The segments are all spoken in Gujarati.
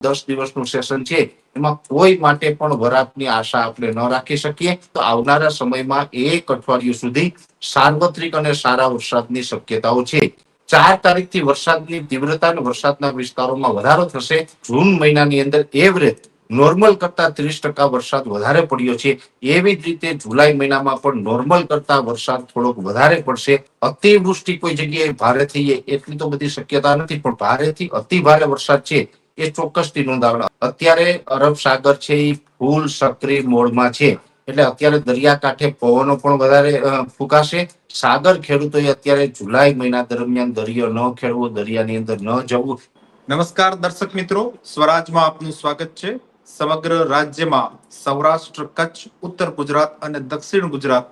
દસ દિવસનું સેશન છે. એમાં કોઈ માટે પણ વરાપની આશા આપણે ન રાખી શકીએ. તો આવનારા સમયમાં એક અઠવાડિયું સુધી સાર્વત્રિક અને સારા વરસાદની શક્યતાઓ છે. ચાર તારીખથી વરસાદની તીવ્રતા અને વરસાદના વિસ્તારોમાં વધારો થશે. જૂન મહિનાની અંદર એવરેજ નોર્મલ કરતા ત્રીસ ટકા વરસાદ વધારે પડ્યો છે. એવી જ રીતે જુલાઈ મહિનામાં પણ નોર્મલ કરતા વરસાદ થોડોક વધારે પડશે. અતિવૃષ્ટિ કોઈ જગ્યાએ ભારે થઈ એટલી તો બધી શક્યતા નથી, પણ ભારેથી અતિ ભારે વરસાદ છે. એ ચોક્કસથી નોંધાવવાનો અત્યારે અરબ સાગર છે એ ફૂલ સક્રિય મોડમાં છે. એટલે અત્યારે દરિયાકાંઠે પવનો પણ વધારે ફૂંકાશે. સાગર ખેડૂતોએ અત્યારે જુલાઈ મહિના દરમિયાન દરિયો ન ખેડવો, દરિયાની અંદર ન જવું. નમસ્કાર દર્શક મિત્રો, સ્વરાજમાં આપનું સ્વાગત છે. સમગ્ર રાજ્યમાં સૌરાષ્ટ્ર, કચ્છ, ઉત્તર ગુજરાત અને દક્ષિણ ગુજરાત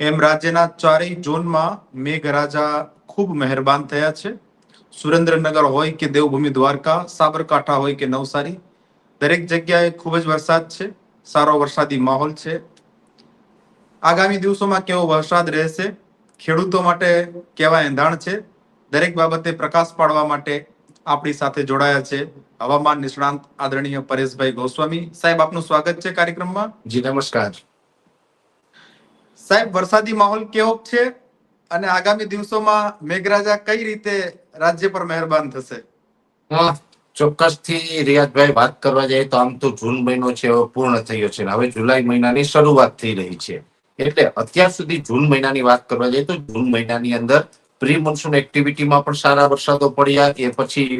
એમ રાજ્યના ચારેય ઝોનમાં મેઘરાજા ખૂબ મહેરબાન થયા છે. સુરેન્દ્રનગર હોય કે દેવભૂમિ દ્વારકા સાબરકાંઠા હોય કે નવસારી દરેક જગ્યાએ ખૂબ જ વરસાદ છે સારો વરસાદી માહોલ છે. આગામી દિવસોમાં કેવો વરસાદ રહેશે ખેડૂતો માટે કેવા એંધાણ છે દરેક બાબતે પ્રકાશ પાડવા માટે આપણી સાથે જોડાયા છે હવામાન નિષ્ણાંત આદરણીય પરેશભાઈ ગોસ્વામી. સાહેબ આપનું સ્વાગત છે કાર્યક્રમમાં? જી નમસ્કાર. સાહેબ વરસાદી માહોલ કેવો છે? અને આગામી દિવસોમાં મેઘરાજા કઈ રીતે રાજ્ય પર મહેરબાન થશે. ચોક્કસથી રિયાજભાઈ વાત કરવા જઈએ તો આમ તો જૂન મહિનો છે પૂર્ણ થયો છે હવે જુલાઈ મહિનાની શરૂઆત થઈ રહી છે. એટલે અત્યાર સુધી જૂન મહિનાની વાત કરવા જઈએ તો જૂન મહિનાની અંદર પ્રી મોન્સૂન એક્ટિવિટીમાં પણ સારા વરસાદો પડ્યા. એ પછી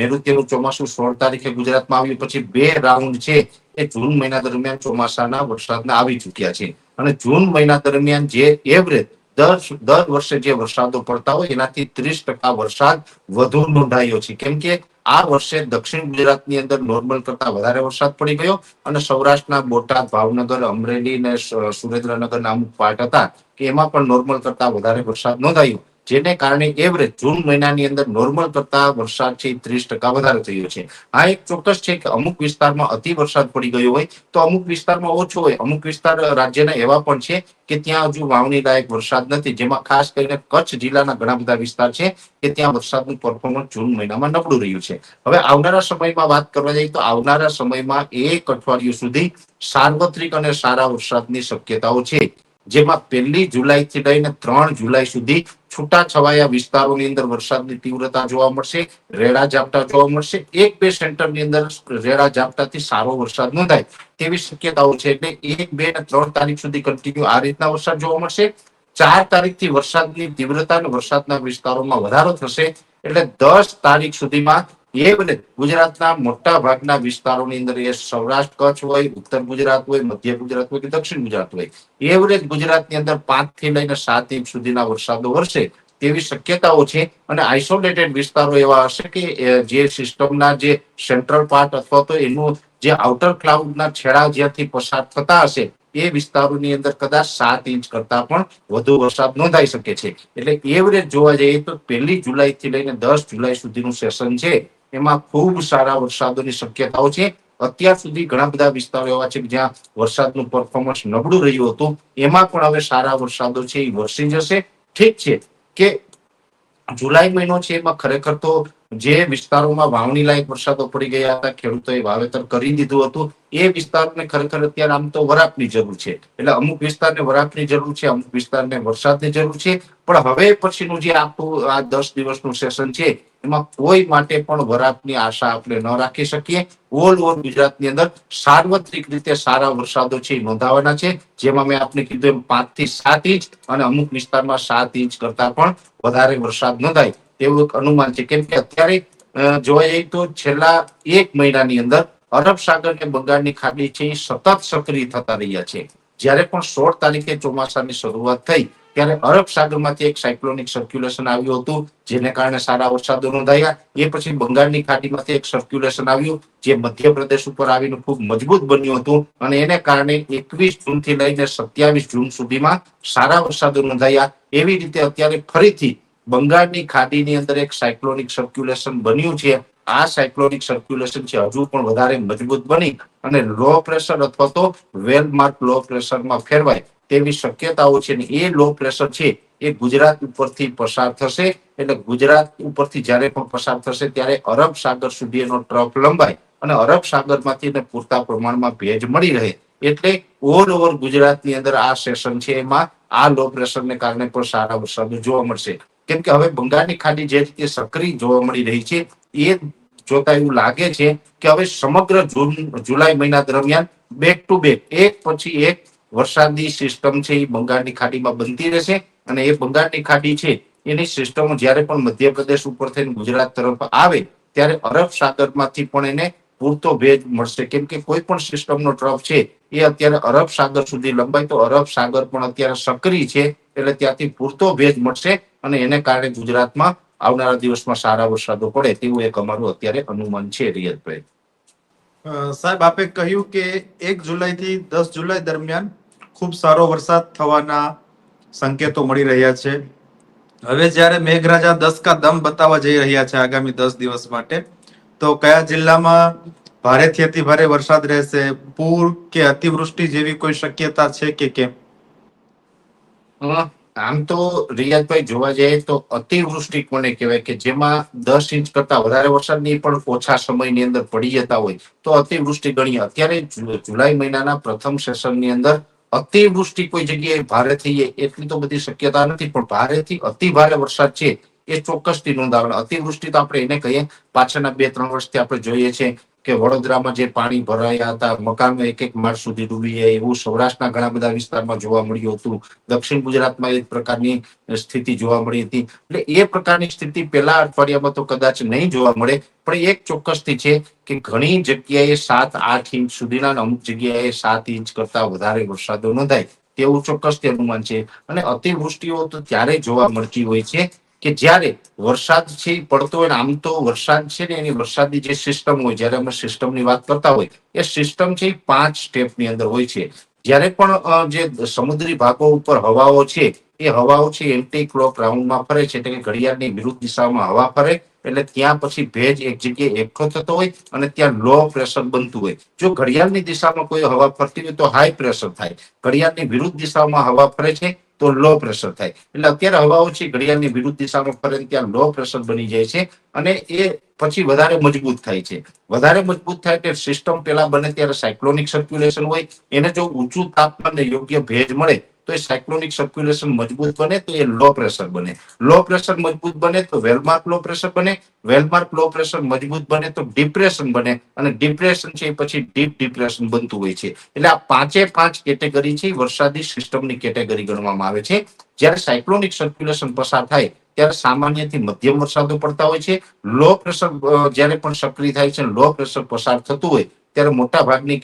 નૈઋત્યનું ચોમાસું સોળ તારીખે ગુજરાતમાં આવ્યું, પછી બે રાઉન્ડ છે એ જૂન મહિના દરમિયાન ચોમાસાના વરસાદના આવી ચૂક્યા છે. અને જૂન મહિના દરમિયાન જે એવરેજ દર દર વર્ષે જે વરસાદો પડતા હોય, એનાથી ત્રીસ ટકા વરસાદ વધુ નોંધાયો છે. કેમ કે આ વર્ષે દક્ષિણ ગુજરાતની અંદર નોર્મલ કરતા વધારે વરસાદ પડી ગયો અને સૌરાષ્ટ્રના બોટાદ, ભાવનગર, અમરેલી અને સુરેન્દ્રનગરના અમુક પાર્ટ હતા કે એમાં પણ નોર્મલ કરતા વધારે વરસાદ નોંધાયો. જેને કારણે એવરેજ જૂન મહિનાની અંદર નોર્મલ કરતા વરસાદ છે ત્રીસ ટકા વધારે થયો છે. આ એક ચોક્કસ છે કે અમુક વિસ્તારમાં અતિ વરસાદ પડી ગયો હોય તો અમુક વિસ્તારમાં ઓછો હોય. અમુક વિસ્તાર રાજ્યના એવા પણ છે કે ત્યાં હજુ વાવણી લાયક વરસાદ નથી. જેમાં ખાસ કરીને કચ્છ જિલ્લાના ઘણા બધા વિસ્તાર છે કે ત્યાં વરસાદનું પરફોર્મન્સ જૂન મહિનામાં નબળું રહ્યું છે. હવે આવનારા સમયમાં વાત કરવા જઈએ તો આવનારા સમયમાં એક અઠવાડિયું સુધી સાર્વત્રિક અને સારા વરસાદની શક્યતાઓ છે. જેમાં પહેલી જુલાઈ થી લઈને ત્રણ જુલાઈ સુધી છૂટા છવાયા વિસ્તારોની અંદર વરસાદની તીવ્રતા જોવા મળશે, રેડા ઝાપટા જોવા મળશે. એક બે સેન્ટરની અંદર રેડા ઝાપટાથી સારો વરસાદ નોંધાય તેવી શક્યતાઓ છે એટલે એક, બે અને ત્રણ તારીખ સુધી કન્ટિન્યુ આ રીતના વરસાદ જોવા મળશે. ચાર તારીખથી વરસાદની તીવ્રતા અને વરસાદના વિસ્તારોમાં વધારો થશે એટલે દસ તારીખ સુધીમાં એવરેજ ગુજરાતના મોટા ભાગના વિસ્તારોની અંદર એ સૌરાષ્ટ્ર કચ્છ હોય, ઉત્તર ગુજરાત હોય, મધ્ય ગુજરાત હોય કે દક્ષિણ ગુજરાત હોય. એવરેજ ગુજરાતની અંદર પાંચથી લઈને સાત ઇંચ સુધીના વરસાદો વરસે તેવી શક્યતાઓ છે અને આઇસોલેટેડ વિસ્તારો એવા હશે કે જે સિસ્ટમના જે સેન્ટ્રલ પાર્ટ અથવા તો એનું જે આઉટર ક્લાઉડના છેડા જ્યાંથી પસાર થતા હશે, એ વિસ્તારોની અંદર કદાચ સાત ઇંચ કરતા પણ વધુ વરસાદ નોંધાઈ શકે છે. એટલે એવરેજ જોવા જઈએ તો પહેલી જુલાઈ થી લઈને દસ જુલાઈ સુધીનું સેશન છે. એમાં ખૂબ સારા વરસાદોની શક્યતાઓ છે. અત્યાર સુધી ઘણા બધા વિસ્તારો એવા છે કે જ્યાં વરસાદનું પરફોર્મન્સ નબળું રહ્યું હતું. એમાં પણ હવે સારા વરસાદો છે, એ વરસી જશે. ઠીક છે કે જુલાઈ મહિનો છે, એમાં ખરેખર તો જે વિસ્તારોમાં વાવણી લાયક વરસાદો પડી ગયા હતા, ખેડૂતોએ વાવેતર કરી દીધું હતું. એ વિસ્તારને ખરેખર અત્યારે આમ તો વરાપની જરૂર છે. એટલે અમુક વિસ્તારને વરાપની જરૂર છે, અમુક વિસ્તારને વરસાદની જરૂર છે. પણ હવે પછીનું જે આખું આ દસ દિવસનું સેશન છે એમાં કોઈ માટે પણ વરાપની આશા આપણે ન રાખી શકીએ. ઓલ ઓવર ગુજરાતની અંદર સાર્વત્રિક રીતે સારા વરસાદો છે એ નોંધાવાના છે. જેમાં મેં આપને કીધું એમ પાંચથી સાત ઇંચ અને અમુક વિસ્તારમાં સાત ઇંચ કરતા પણ વધારે વરસાદ નોંધાય. તેવું એક અનુમાન છે. કેમ કે અત્યારે જોવા જઈએ તો છેલ્લા એક મહિનાની અંદર અરબ સાગર કે બંગાળની ખાડી છે એ સતત સક્રિય થતા રહ્યા છે. જ્યારે પણ સોળ તારીખે ચોમાસાની શરૂઆત થઈ ત્યારે અરબ સાગરમાંથી એક સાયક્લોનિક સર્ક્યુલેશન આવ્યું હતું, જેને કારણે સારા વરસાદો નોંધાયા એ પછી બંગાળની ખાડીમાંથી એક સર્ક્યુલેશન આવ્યું, જે મધ્યપ્રદેશ ઉપર આવીને ખૂબ મજબૂત બન્યું હતું અને એને કારણે એકવીસ જૂનથી લઈને સત્યાવીસ જૂન સુધીમાં સારા વરસાદો નોંધાયા એવી રીતે અત્યારે ફરીથી બંગાળની ખાડીની અંદર એક સાયક્લોનિક સર્ક્યુલેશન બન્યું છે. આ સાયક્લોનિક સર્ક્યુલેશન છે, હજુ પણ વધારે મજબૂત બની અને લો પ્રેશર અથવા તો વેલ માર્ક લો પ્રેશરમાં ફેરવાય. તેવી શક્યતાઓ છે ને એ લો પ્રેશર છે, એ ગુજરાત ઉપરથી પસાર થશે. એટલે ગુજરાત ઉપરથી જ્યારે પણ પસાર થશે, ત્યારે અરબ સાગર સુધી એનો ટ્રફ લંબાય અને અરબ સાગરમાંથી એને પૂરતા પ્રમાણમાં ભેજ મળી રહે. એટલે ઓલ ઓવર ગુજરાતની અંદર આ સેશન છે, એમાં આ લો પ્રેશરને કારણે પણ સારા વરસાદ જોવા મળશે. કેમ કે હવે બંગાળની ખાડી જે રીતે સક્રિય જોવા મળી રહી છે, એ જોતા એવું લાગે છે કે હવે સમગ્ર જૂન, જુલાઈ મહિના દરમિયાન બેક ટુ બેક એક પછી એક વરસાદી સિસ્ટમ છે એ બંગાળની ખાડીમાં બનતી રહેશે અને એ બંગાળની ખાડી છે એની સિસ્ટમ જ્યારે પણ મધ્યપ્રદેશ ઉપર થઈને ગુજરાત તરફ આવે ત્યારે અરબ સાગરમાંથી પણ એને પૂરતો ભેજ મળશે. કેમ કે કોઈ પણ સિસ્ટમનો ટ્રફ છે એ અત્યારે અરબ સાગર સુધી લંબાય. તો અરબ સાગર પણ અત્યારે સક્રિય છે એટલે ત્યાંથી પૂરતો ભેજ મળશે અને એને કારણે ગુજરાતમાં આવનારા દિવસમાં સારા વરસાદો પડે તેવું એક અમારું અત્યારે અનુમાન છે રિયતભાઈ અ, સાહેબ, આપે કહ્યું કે એક જુલાઈ થી દસ જુલાઈ દરમિયાન ખૂબ સારો વરસાદ થવાના સંકેતો મળી રહ્યા છે. હવે જ્યારે મેઘરાજા દસ કા દમ બતાવવા જઈ રહ્યા છે આગામી દસ દિવસ માટે, તો કયા જિલ્લામાં ભારેથી અતિ ભારે વરસાદ રહેશે? પૂર કે અતિવૃષ્ટિ જેવી કોઈ શક્યતા છે કે કેમ? આમ તો રિયાદભાઈ જોવા જઈએ તો અતિવૃષ્ટિ કોને કહેવાય કે જેમાં દસ ઇંચ કરતા વધારે વરસાદની પણ ઓછા સમયની અંદર પડી જતા હોય, તો અતિવૃષ્ટિ ગણીએ અત્યારે જુલાઈ મહિનાના પ્રથમ સેશનની અંદર અતિવૃષ્ટિ કોઈ જગ્યાએ ભારે થઈ એટલી તો બધી શક્યતા નથી, પણ ભારેથી અતિ ભારે વરસાદ છે એ ચોક્કસથી નોંધાવે અતિવૃષ્ટિ તો આપણે એને કહીએ, પાછળના બે ત્રણ વર્ષથી આપણે જોઈએ છે કે વડોદરામાં જે પાણી ભરાયા હતા મકાનો એક એક માળ સુધી ડૂબી જાય એવું સૌરાષ્ટ્રના ઘણા બધા વિસ્તારમાં જોવા મળ્યું હતું. દક્ષિણ ગુજરાતમાં એક પ્રકારની સ્થિતિ જોવા મળી હતી. એટલે એ પ્રકારની સ્થિતિ પહેલા અઠવાડિયામાં તો કદાચ નહીં જોવા મળે, પણ એક ચોક્કસથી છે કે ઘણી જગ્યાએ સાત આઠ ઇંચ સુધીના અમુક જગ્યાએ સાત ઇંચ કરતા વધારે વરસાદો નોંધાય, તેવું ચોક્કસ અનુમાન છે. અને અતિવૃષ્ટિઓ તો ત્યારે જોવા મળતી હોય છે કે જ્યારે વરસાદ છે પડતો હોય આમ તો વરસાદ છે ને, એની વરસાદની જે સિસ્ટમ હોય, જ્યારે અમે સિસ્ટમની વાત કરતા હોય, એ સિસ્ટમ છે એ પાંચ સ્ટેપની અંદર હોય છે. જ્યારે પણ જે સમુદ્રી ભાગો ઉપર હવાઓ છે, એ હવાઓ છે એન્ટી ક્લોક રાઉન્ડમાં ફરે છે, એટલે કે ઘડિયાળની વિરુદ્ધ દિશામાં હવા ફરે, એટલે ત્યાં પછી ભેજ એક જગ્યાએ એકઠો થતો હોય અને ત્યાં લો પ્રેશર બનતું હોય. જો ઘડિયાળની દિશામાં કોઈ હવા ફરતી હોય તો હાઈ પ્રેશર થાય. ઘડિયાળની વિરુદ્ધ દિશામાં હવા ફરે છે તો લો પ્રેશર થાય. એટલે અત્યારે હવાઓ છે ઘડિયાળની વિરુદ્ધ દિશામાં ફરે ત્યાં લો પ્રેશર બની જાય છે અને એ પછી વધારે મજબૂત થાય છે. વધારે મજબૂત થાય એટલે સિસ્ટમ પેલા બને ત્યારે સાયક્લોનિક સર્ક્યુલેશન હોય, એને જો ઊંચું તાપમાનને યોગ્ય ભેજ મળે તો એ સાયક્લોનિક સર્ક્યુલેશન મજબૂત બને તો એ લો પ્રેશર બને. લો પ્રેશર મજબૂત બને તો વેલમાર્ક લો પ્રેશર બને. વેલમાર્ક લો પ્રેશર મજબૂત બને તો ડિપ્રેશન બને. અને ડિપ્રેશન છે એ પછી ડીપ ડિપ્રેશન બનતું હોય છે. એટલે આ પાંચે પાંચ કેટેગરી છે વરસાદી સિસ્ટમની કેટેગરી ગણવામાં આવે છે. જ્યારે સાયક્લોનિક સર્ક્યુલેશન પસાર થાય, ત્યારે સામાન્યથી મધ્યમ વરસાદો પડતા હોય છે. લો પ્રેશર જ્યારે પણ સક્રિય થાય છે લો પ્રેશર પસાર થતું હોય, ત્યારે મોટા ભાગની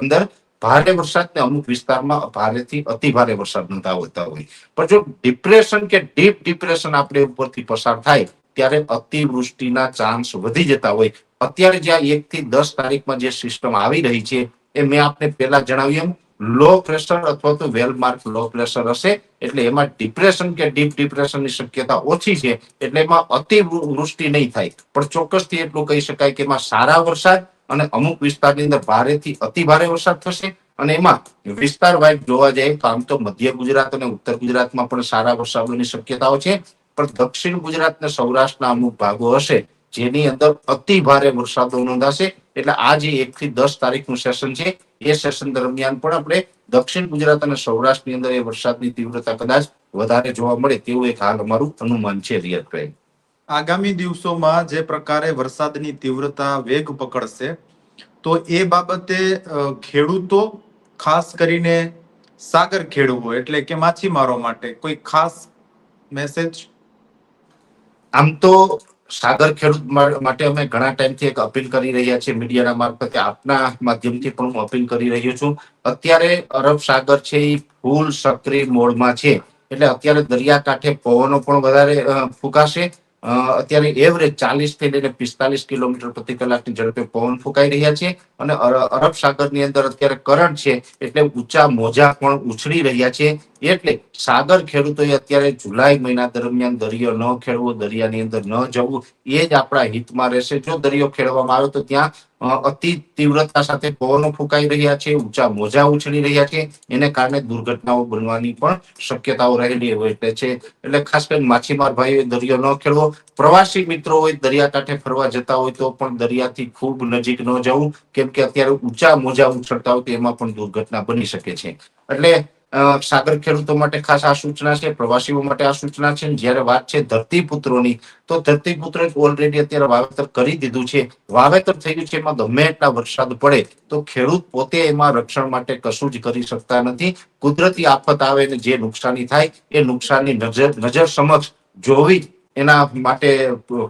અંદર ભારે વરસાદ ને અમુક વિસ્તારમાં ભારેથી અતિ ભારે વરસાદ નોંધાવતા હોય. પણ જો ડિપ્રેશન કે ડીપ ડિપ્રેશન આપણે ઉપરથી પસાર થાય, ત્યારે અતિવૃષ્ટિના ચાન્સ વધી જતા હોય. અત્યારે જ્યાં એક થી દસ તારીખમાં જે સિસ્ટમ આવી રહી છે, એ મેં આપને પહેલા જણાવ્યું એમ લો પ્રેશર અથવા તો વેલ માર્ક લો પ્રેશર હશે. એટલે એમાં ડિપ્રેશન કે ડીપ ડિપ્રેશનની શક્યતા ઓછી છે, એટલે એમાં અતિવૃષ્ટિ નહીં થાય. પણ ચોક્કસથી એટલું કહી શકાય કે એમાં સારા વરસાદ અને અમુક વિસ્તારની અંદર ભારેથી અતિ ભારે વરસાદ થશે અને એમાં વિસ્તાર વાઇઝ જોવા જાય તો આમ તો મધ્ય ગુજરાત અને ઉત્તર ગુજરાતમાં પણ સારા વરસાદોની શક્યતાઓ છે. પણ દક્ષિણ ગુજરાત અને સૌરાષ્ટ્રના અમુક ભાગો હશે જેની અંદર અતિ ભારે વરસાદો નોંધાશે. એટલે આ જે એક થી દસ તારીખનું સેશન છે, એ સેશન દરમિયાન પણ આપણે દક્ષિણ ગુજરાત અને સૌરાષ્ટ્રની અંદર એ વરસાદની તીવ્રતા કદાચ વધારે જોવા મળે તેવું એક હાલ અમારું અનુમાન છે રિયતભાઈ આગામી દિવસોમાં જે પ્રકારે વરસાદની તીવ્રતા વેગ પકડશે, તો એ બાબતે ખેડૂતો, ખાસ કરીને સાગર ખેડૂતો એટલે કે માછીમારો માટે કોઈ ખાસ મેસેજ આમ તો સાગર ખેડૂત માટે અમે ઘણા ટાઈમથી એક અપીલ કરી રહ્યા છીએ મીડિયાના મારફતે. આપના માધ્યમથી પણ હું અપીલ કરી રહ્યો છું. અત્યારે અરબ સાગર છે એ ફૂલ સક્રિય મોડમાં છે. એટલે અત્યારે દરિયાકાંઠે પવનો પણ વધારે ફૂંકાશે. અત્યારે એવરેજ ચાલીસથી લઈને પિસ્તાલીસ કિલોમીટર પ્રતિ કલાકની ઝડપે પવન ફૂંકાઈ રહ્યા છે અને અર- અરબ સાગરની અંદર અત્યારે કરંટ છે એટલે ઊંચા મોજા પણ ઉછળી રહ્યા છે. એટલે સાગર ખેડૂતોએ અત્યારે જુલાઈ મહિના દરમિયાન દરિયો ન ખેડવો, દરિયાની અંદર ન જવું, એ જ આપણા હિતમાં રહેશે. જો દરિયો ખેડવામાં આવે તો ત્યાં અતિ તીવ્રતા સાથે પવનો ફૂંકાઈ રહ્યા છે, ઊંચા મોજા ઉછળી રહ્યા છે. એને કારણે દુર્ઘટનાઓ બનવાની પણ શક્યતાઓ રહેલી હોય એટલે છે. એટલે ખાસ કરીને માછીમાર ભાઈઓ દરિયો ન ખેડવો. પ્રવાસી મિત્રો હોય દરિયાકાંઠે ફરવા જતા હોય તો પણ દરિયાથી ખૂબ નજીક ન જવું. કેમ કે અત્યારે ઊંચા મોજા ઉછળતા હોય તો એમાં પણ દુર્ઘટના બની શકે છે. એટલે સાગર ખેડૂતો માટે ખાસ આ સૂચના છે, પ્રવાસીઓ માટે આ સૂચના છે. જ્યારે વાત છે ધરતીપુત્રોની, તો ધરતીપુત્ર ઓલરેડી અત્યારે વાવેતર કરી દીધું છે. વાવેતર થઈ ગયું છે એમાં ગમે એટલા વરસાદ પડે, તો ખેડૂત પોતે એમાં રક્ષણ માટે કશું જ કરી શકતા નથી. કુદરતી આફત આવે ને જે નુકસાની થાય, એ નુકસાનની નજર નજર સમક્ષ જોવી એના માટે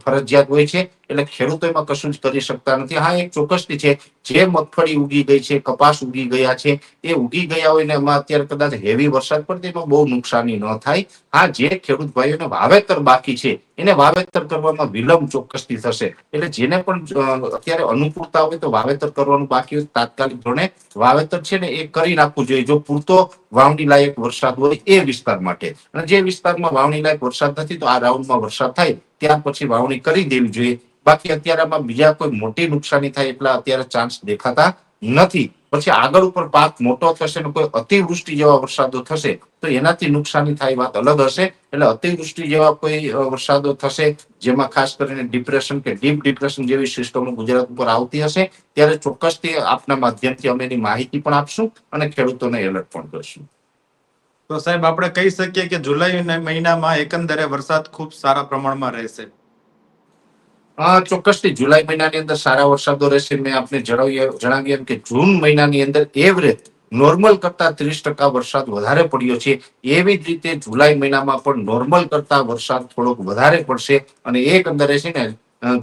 ફરજિયાત હોય છે. એટલે ખેડૂતો એમાં કશું જ કરી શકતા નથી. હા, એક ચોક્કસથી છે જે મગફળી ઉગી ગઈ છે, કપાસ ઉગી ગયા છે, એ ઉગી ગયા હોય ને એમાં અત્યારે કદાચ હેવી વરસાદ પડે એમાં બહુ નુકસાની ન થાય. હા, જે ખેડૂત ભાઈઓને વાવેતર બાકી છે, એને વાવેતર કરવામાં વિલંબ ચોક્કસથી થશે. એટલે જેને પણ અત્યારે અનુકૂળતા હોય તો વાવેતર કરવાનું બાકી હોય, તાત્કાલિક ધોરણે વાવેતર છે ને એ કરી નાખવું જોઈએ. જો પૂરતો વાવણી લાયક વરસાદ હોય એ વિસ્તાર માટે. અને જે વિસ્તારમાં વાવણી લાયક વરસાદ નથી તો આ રાઉન્ડમાં વરસાદ થાય, ત્યાર પછી વાવણી કરી દેવી જોઈએ. બાકી અત્યારે આમાં બીજા કોઈ મોટી નુકસાની થાય એટલા અત્યારે ચાન્સ દેખાતા નથી. પછી આગળ ઉપર પાક મોટો થશે ને કોઈ અતિવૃષ્ટિ જેવા વરસાદો થશે, તો એનાથી નુકસાની થાય વાત અલગ હશે. એટલે અતિવૃષ્ટિ જેવા કોઈ વરસાદો થશે, જેમાં ખાસ કરીને ડિપ્રેશન કે ડીપ ડિપ્રેશન જેવી સિસ્ટમો ગુજરાત ઉપર આવતી હશે, ત્યારે ચોક્કસથી આપના માધ્યમથી અમે એની માહિતી પણ આપશું અને ખેડૂતોને એલર્ટ પણ કરશું. તો સાહેબ, આપણે કહી શકીએ કે જુલાઈ મહિનામાં એકંદરે વરસાદ ખૂબ સારા પ્રમાણમાં રહેશે. હા ચોક્કસથી જુલાઈ મહિનાની અંદર સારા વરસાદો રહેશે. મેં આપને જણાવ્યું જણાવ્યું એમ કે જૂન મહિનાની અંદર એવરેજ નોર્મલ કરતા ત્રીસ ટકા વરસાદ વધારે પડ્યો છે. એવી જ રીતે જુલાઈ મહિનામાં પણ નોર્મલ કરતા વરસાદ થોડોક વધારે પડશે અને એકંદરે છે ને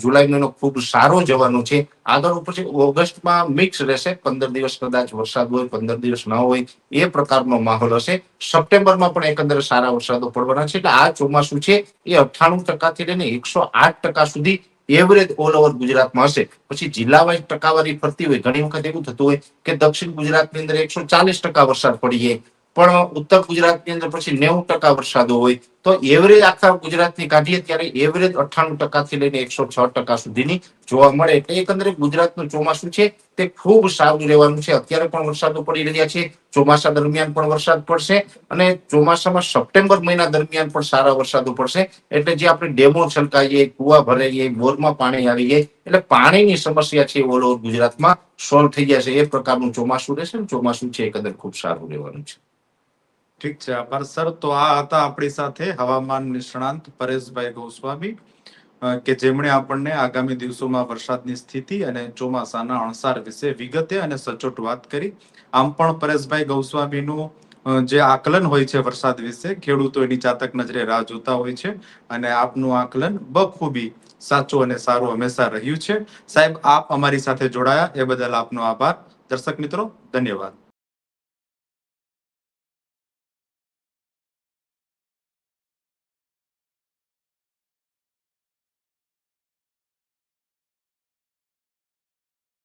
જુલાઈ મહિનો ખૂબ સારો જવાનો છે. આગળ ઉપર છે, ઓગસ્ટમાં મિક્સ રહેશે. પંદર દિવસ કદાચ વરસાદ હોય, પંદર દિવસ ન હોય, એ પ્રકારનો માહોલ હશે. સપ્ટેમ્બરમાં પણ એકંદરે સારા વરસાદો પડવાના છે. એટલે આ ચોમાસું છે, એ અઠ્ઠાણું ટકાથી લઈને એકસો આઠ ટકા સુધી એવરેજ ઓલ ઓવર ગુજરાતમાં હશે. પછી જિલ્લા વાઇઝ ટકાવારી ફરતી હોય, ઘણી વખત એવું થતું હોય કે દક્ષિણ ગુજરાતની અંદર એકસો ચાલીસ ટકા વરસાદ પડી જાય. પણ ઉત્તર ગુજરાતની અંદર પછી નેવું ટકા વરસાદો હોય તો એવરેજ આખા ગુજરાતની કાઢીએ ત્યારે એવરેજ અઠ્ઠાણું ટકાથી લઈને એકસો છ ટકા સુધીની જોવા મળે. એટલે એકંદરે ગુજરાતનું ચોમાસું છે તે ખૂબ સારું રહેવાનું છે. અત્યારે પણ વરસાદો પડી રહ્યા છે. ચોમાસા દરમિયાન પણ વરસાદ પડશે અને ચોમાસામાં સપ્ટેમ્બર મહિના દરમિયાન પણ સારા વરસાદો પડશે. એટલે જે આપણે ડેમો છલકાઈએ, કુવા ભરાઈએ, બોરમાં પાણી આવી જાય એટલે પાણીની સમસ્યા છે ઓલ ઓવર ગુજરાતમાં સોલ્વ થઈ જશે. એ પ્રકારનું ચોમાસું રહેશે ને ચોમાસું છે એકંદર ખૂબ સારું રહેવાનું છે. ઠીક છે, આભાર સર. તો આ હતા આપણી સાથે હવામાન નિષ્ણાંત પરેશભાઈ ગોસ્વામી કે જેમણે આપણને આગામી દિવસોમાં વરસાદની સ્થિતિ અને ચોમાસાના અણસાર વિશે વિગતે અને સચોટ વાત કરી. આમ પણ પરેશભાઈ ગોસ્વામીનું જે આકલન હોય છે વરસાદ વિશે, ખેડૂતો એની ચાતક નજરે રાહ જોતા હોય છે અને આપનું આકલન બખૂબી સાચું અને સારું હંમેશા રહ્યું છે. સાહેબ, આપ અમારી સાથે જોડાયા. એ બદલ આપનો આભાર. દર્શક મિત્રો, ધન્યવાદ.